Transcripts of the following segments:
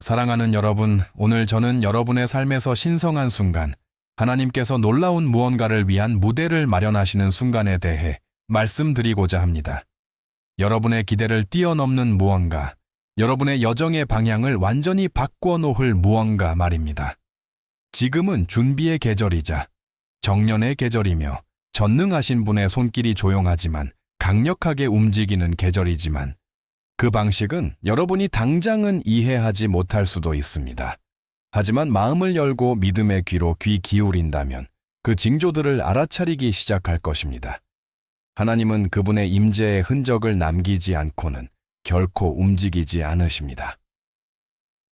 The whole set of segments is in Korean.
사랑하는 여러분, 오늘 저는 여러분의 삶에서 신성한 순간, 하나님께서 놀라운 무언가를 위한 무대를 마련하시는 순간에 대해 말씀드리고자 합니다. 여러분의 기대를 뛰어넘는 무언가, 여러분의 여정의 방향을 완전히 바꿔 놓을 무언가 말입니다. 지금은 준비의 계절이자 정년의 계절이며 전능하신 분의 손길이 조용하지만 강력하게 움직이는 계절이지만 그 방식은 여러분이 당장은 이해하지 못할 수도 있습니다. 하지만 마음을 열고 믿음의 귀로 귀 기울인다면 그 징조들을 알아차리기 시작할 것입니다. 하나님은 그분의 임재의 흔적을 남기지 않고는 결코 움직이지 않으십니다.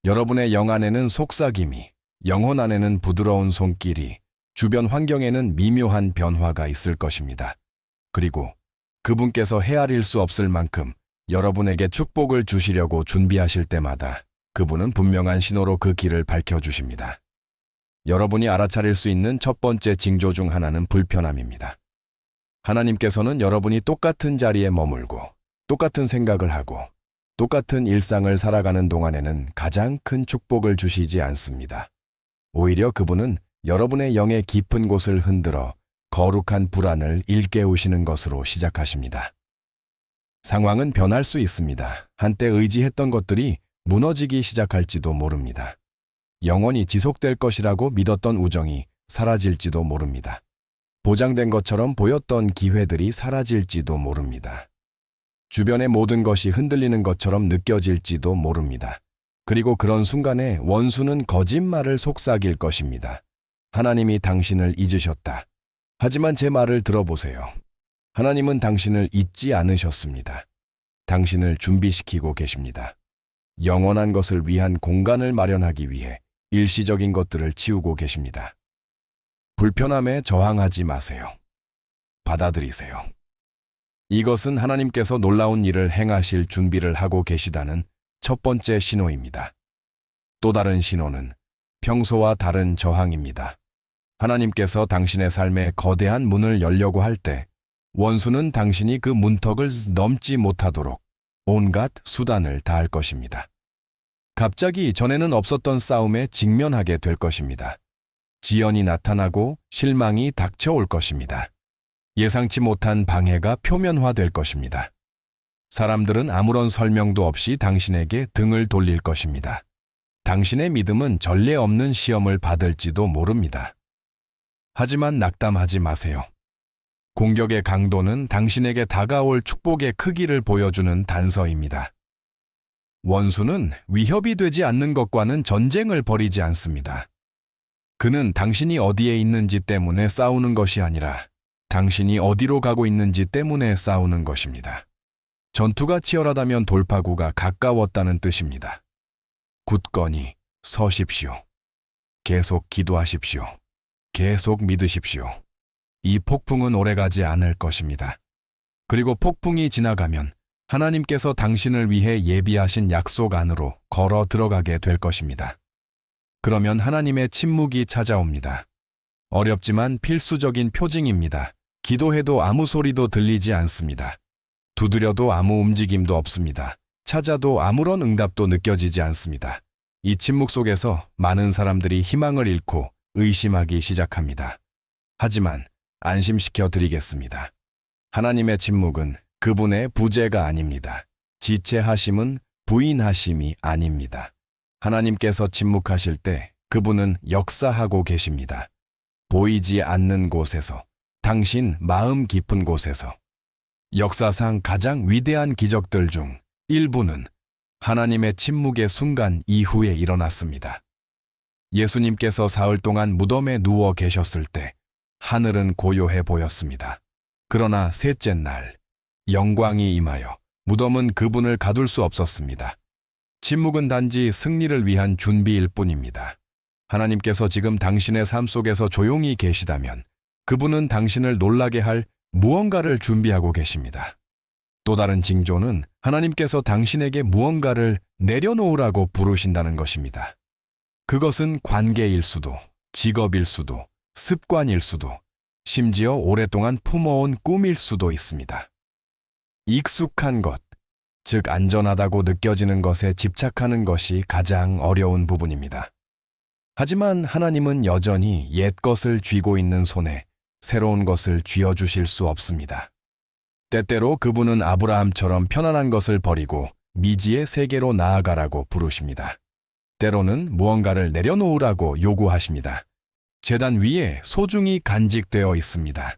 여러분의 영 안에는 속삭임이, 영혼 안에는 부드러운 손길이, 주변 환경에는 미묘한 변화가 있을 것입니다. 그리고 그분께서 헤아릴 수 없을 만큼 여러분에게 축복을 주시려고 준비하실 때마다 그분은 분명한 신호로 그 길을 밝혀주십니다. 여러분이 알아차릴 수 있는 첫 번째 징조 중 하나는 불편함입니다. 하나님께서는 여러분이 똑같은 자리에 머물고 똑같은 생각을 하고 똑같은 일상을 살아가는 동안에는 가장 큰 축복을 주시지 않습니다. 오히려 그분은 여러분의 영의 깊은 곳을 흔들어 거룩한 불안을 일깨우시는 것으로 시작하십니다. 상황은 변할 수 있습니다. 한때 의지했던 것들이 무너지기 시작할지도 모릅니다. 영원히 지속될 것이라고 믿었던 우정이 사라질지도 모릅니다. 보장된 것처럼 보였던 기회들이 사라질지도 모릅니다. 주변의 모든 것이 흔들리는 것처럼 느껴질지도 모릅니다. 그리고 그런 순간에 원수는 거짓말을 속삭일 것입니다. 하나님이 당신을 잊으셨다. 하지만 제 말을 들어보세요. 하나님은 당신을 잊지 않으셨습니다. 당신을 준비시키고 계십니다. 영원한 것을 위한 공간을 마련하기 위해 일시적인 것들을 치우고 계십니다. 불편함에 저항하지 마세요. 받아들이세요. 이것은 하나님께서 놀라운 일을 행하실 준비를 하고 계시다는 첫 번째 신호입니다. 또 다른 신호는 평소와 다른 저항입니다. 하나님께서 당신의 삶에 거대한 문을 열려고 할 때 원수는 당신이 그 문턱을 넘지 못하도록 온갖 수단을 다할 것입니다. 갑자기 전에는 없었던 싸움에 직면하게 될 것입니다. 지연이 나타나고 실망이 닥쳐올 것입니다. 예상치 못한 방해가 표면화될 것입니다. 사람들은 아무런 설명도 없이 당신에게 등을 돌릴 것입니다. 당신의 믿음은 전례 없는 시험을 받을지도 모릅니다. 하지만 낙담하지 마세요. 공격의 강도는 당신에게 다가올 축복의 크기를 보여주는 단서입니다. 원수는 위협이 되지 않는 것과는 전쟁을 벌이지 않습니다. 그는 당신이 어디에 있는지 때문에 싸우는 것이 아니라 당신이 어디로 가고 있는지 때문에 싸우는 것입니다. 전투가 치열하다면 돌파구가 가까웠다는 뜻입니다. 굳건히 서십시오. 계속 기도하십시오. 계속 믿으십시오. 이 폭풍은 오래가지 않을 것입니다. 그리고 폭풍이 지나가면 하나님께서 당신을 위해 예비하신 약속 안으로 걸어 들어가게 될 것입니다. 그러면 하나님의 침묵이 찾아옵니다. 어렵지만 필수적인 표징입니다. 기도해도 아무 소리도 들리지 않습니다. 두드려도 아무 움직임도 없습니다. 찾아도 아무런 응답도 느껴지지 않습니다. 이 침묵 속에서 많은 사람들이 희망을 잃고 의심하기 시작합니다. 하지만 안심시켜 드리겠습니다. 하나님의 침묵은 그분의 부재가 아닙니다. 지체하심은 부인하심이 아닙니다. 하나님께서 침묵하실 때 그분은 역사하고 계십니다. 보이지 않는 곳에서, 당신 마음 깊은 곳에서. 역사상 가장 위대한 기적들 중 일부는 하나님의 침묵의 순간 이후에 일어났습니다. 예수님께서 사흘 동안 무덤에 누워 계셨을 때 하늘은 고요해 보였습니다. 그러나 셋째 날, 영광이 임하여 무덤은 그분을 가둘 수 없었습니다. 침묵은 단지 승리를 위한 준비일 뿐입니다. 하나님께서 지금 당신의 삶 속에서 조용히 계시다면 그분은 당신을 놀라게 할 무언가를 준비하고 계십니다. 또 다른 징조는 하나님께서 당신에게 무언가를 내려놓으라고 부르신다는 것입니다. 그것은 관계일 수도, 직업일 수도, 습관일 수도, 심지어 오랫동안 품어온 꿈일 수도 있습니다. 익숙한 것, 즉 안전하다고 느껴지는 것에 집착하는 것이 가장 어려운 부분입니다. 하지만 하나님은 여전히 옛 것을 쥐고 있는 손에 새로운 것을 쥐어주실 수 없습니다. 때때로 그분은 아브라함처럼 편안한 것을 버리고 미지의 세계로 나아가라고 부르십니다. 때로는 무언가를 내려놓으라고 요구하십니다. 재단 위에 소중히 간직되어 있습니다.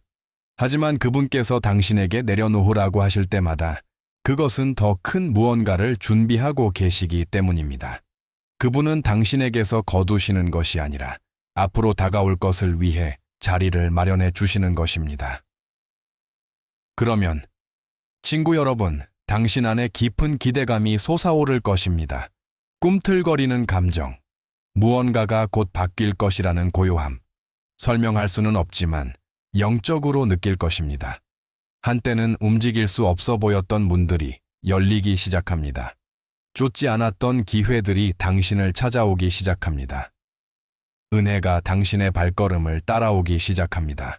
하지만 그분께서 당신에게 내려놓으라고 하실 때마다 그것은 더 큰 무언가를 준비하고 계시기 때문입니다. 그분은 당신에게서 거두시는 것이 아니라 앞으로 다가올 것을 위해 자리를 마련해 주시는 것입니다. 그러면 친구 여러분, 당신 안에 깊은 기대감이 솟아오를 것입니다. 꿈틀거리는 감정, 무언가가 곧 바뀔 것이라는 고요함. 설명할 수는 없지만 영적으로 느낄 것입니다. 한때는 움직일 수 없어 보였던 문들이 열리기 시작합니다. 쫓지 않았던 기회들이 당신을 찾아오기 시작합니다. 은혜가 당신의 발걸음을 따라오기 시작합니다.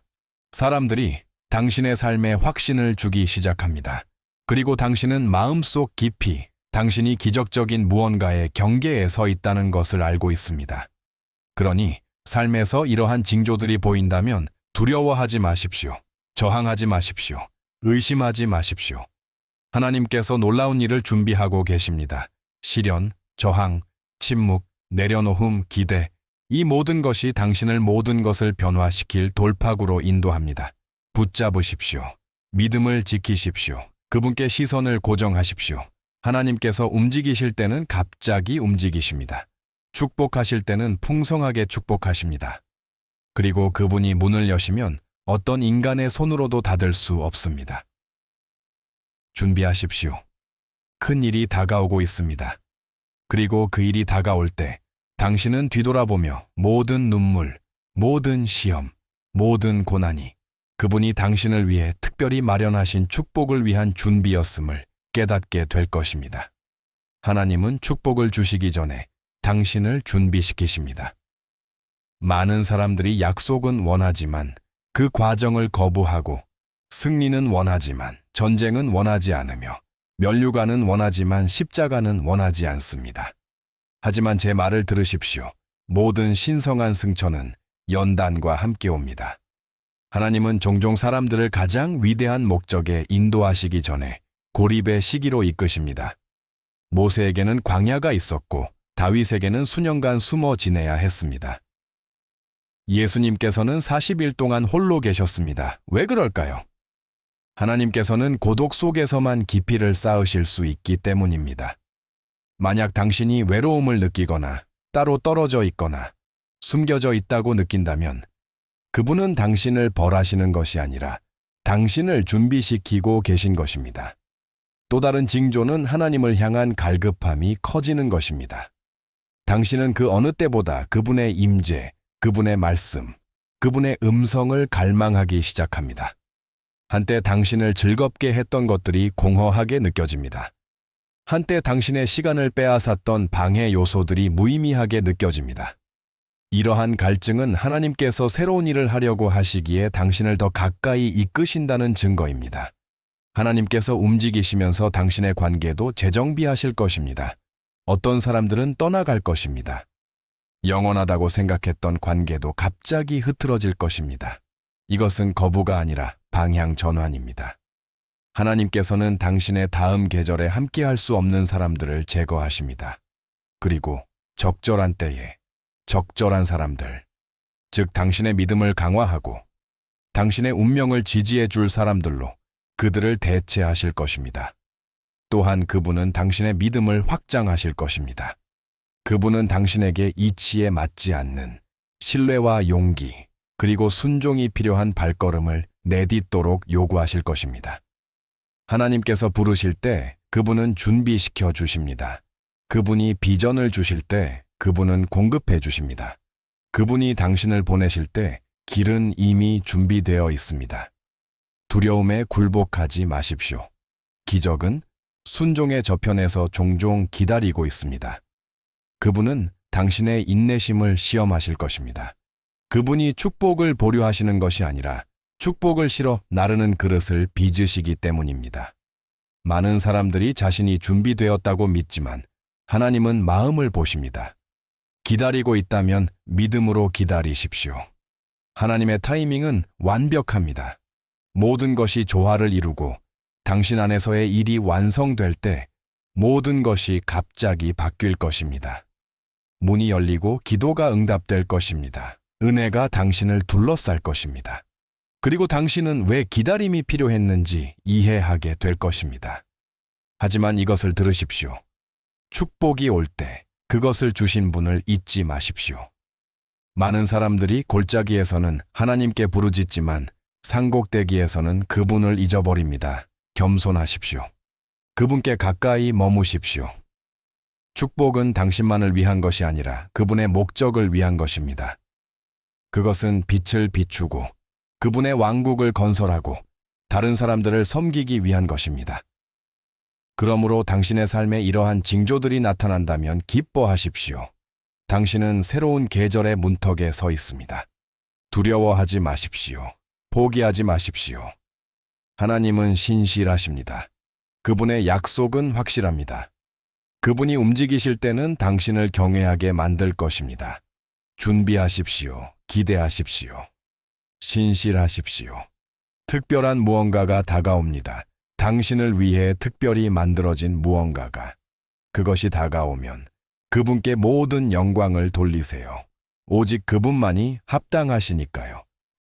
사람들이 당신의 삶에 확신을 주기 시작합니다. 그리고 당신은 마음속 깊이 당신이 기적적인 무언가의 경계에 서 있다는 것을 알고 있습니다. 그러니 삶에서 이러한 징조들이 보인다면 두려워하지 마십시오. 저항하지 마십시오. 의심하지 마십시오. 하나님께서 놀라운 일을 준비하고 계십니다. 시련, 저항, 침묵, 내려놓음, 기대, 이 모든 것이 당신을 모든 것을 변화시킬 돌파구로 인도합니다. 붙잡으십시오. 믿음을 지키십시오. 그분께 시선을 고정하십시오. 하나님께서 움직이실 때는 갑자기 움직이십니다. 축복하실 때는 풍성하게 축복하십니다. 그리고 그분이 문을 여시면 어떤 인간의 손으로도 닫을 수 없습니다. 준비하십시오. 큰 일이 다가오고 있습니다. 그리고 그 일이 다가올 때 당신은 뒤돌아보며 모든 눈물, 모든 시험, 모든 고난이 그분이 당신을 위해 특별히 마련하신 축복을 위한 준비였음을 깨닫게 될 것입니다. 하나님은 축복을 주시기 전에 당신을 준비시키십니다. 많은 사람들이 약속은 원하지만 그 과정을 거부하고 승리는 원하지만 전쟁은 원하지 않으며 면류관은 원하지만 십자가는 원하지 않습니다. 하지만 제 말을 들으십시오. 모든 신성한 승천은 연단과 함께 옵니다. 하나님은 종종 사람들을 가장 위대한 목적에 인도하시기 전에 고립의 시기로 이끄십니다. 모세에게는 광야가 있었고 다윗에게는 수년간 숨어 지내야 했습니다. 예수님께서는 40일 동안 홀로 계셨습니다. 왜 그럴까요? 하나님께서는 고독 속에서만 깊이를 쌓으실 수 있기 때문입니다. 만약 당신이 외로움을 느끼거나 따로 떨어져 있거나 숨겨져 있다고 느낀다면 그분은 당신을 벌하시는 것이 아니라 당신을 준비시키고 계신 것입니다. 또 다른 징조는 하나님을 향한 갈급함이 커지는 것입니다. 당신은 그 어느 때보다 그분의 임재, 그분의 말씀, 그분의 음성을 갈망하기 시작합니다. 한때 당신을 즐겁게 했던 것들이 공허하게 느껴집니다. 한때 당신의 시간을 빼앗았던 방해 요소들이 무의미하게 느껴집니다. 이러한 갈증은 하나님께서 새로운 일을 하려고 하시기에 당신을 더 가까이 이끄신다는 증거입니다. 하나님께서 움직이시면서 당신의 관계도 재정비하실 것입니다. 어떤 사람들은 떠나갈 것입니다. 영원하다고 생각했던 관계도 갑자기 흐트러질 것입니다. 이것은 거부가 아니라 방향 전환입니다. 하나님께서는 당신의 다음 계절에 함께할 수 없는 사람들을 제거하십니다. 그리고 적절한 때에 적절한 사람들, 즉 당신의 믿음을 강화하고 당신의 운명을 지지해 줄 사람들로 그들을 대체하실 것입니다. 또한 그분은 당신의 믿음을 확장하실 것입니다. 그분은 당신에게 이치에 맞지 않는 신뢰와 용기, 그리고 순종이 필요한 발걸음을 내딛도록 요구하실 것입니다. 하나님께서 부르실 때 그분은 준비시켜 주십니다. 그분이 비전을 주실 때 그분은 공급해 주십니다. 그분이 당신을 보내실 때 길은 이미 준비되어 있습니다. 두려움에 굴복하지 마십시오. 기적은 순종의 저편에서 종종 기다리고 있습니다. 그분은 당신의 인내심을 시험하실 것입니다. 그분이 축복을 보류하시는 것이 아니라 축복을 실어 나르는 그릇을 빚으시기 때문입니다. 많은 사람들이 자신이 준비되었다고 믿지만 하나님은 마음을 보십니다. 기다리고 있다면 믿음으로 기다리십시오. 하나님의 타이밍은 완벽합니다. 모든 것이 조화를 이루고 당신 안에서의 일이 완성될 때 모든 것이 갑자기 바뀔 것입니다. 문이 열리고 기도가 응답될 것입니다. 은혜가 당신을 둘러쌀 것입니다. 그리고 당신은 왜 기다림이 필요했는지 이해하게 될 것입니다. 하지만 이것을 들으십시오. 축복이 올 때 그것을 주신 분을 잊지 마십시오. 많은 사람들이 골짜기에서는 하나님께 부르짖지만 상곡대기에서는 그분을 잊어버립니다. 겸손하십시오. 그분께 가까이 머무십시오. 축복은 당신만을 위한 것이 아니라 그분의 목적을 위한 것입니다. 그것은 빛을 비추고 그분의 왕국을 건설하고 다른 사람들을 섬기기 위한 것입니다. 그러므로 당신의 삶에 이러한 징조들이 나타난다면 기뻐하십시오. 당신은 새로운 계절의 문턱에 서 있습니다. 두려워하지 마십시오. 포기하지 마십시오. 하나님은 신실하십니다. 그분의 약속은 확실합니다. 그분이 움직이실 때는 당신을 경외하게 만들 것입니다. 준비하십시오. 기대하십시오. 신실하십시오. 특별한 무언가가 다가옵니다. 당신을 위해 특별히 만들어진 무언가가. 그것이 다가오면 그분께 모든 영광을 돌리세요. 오직 그분만이 합당하시니까요.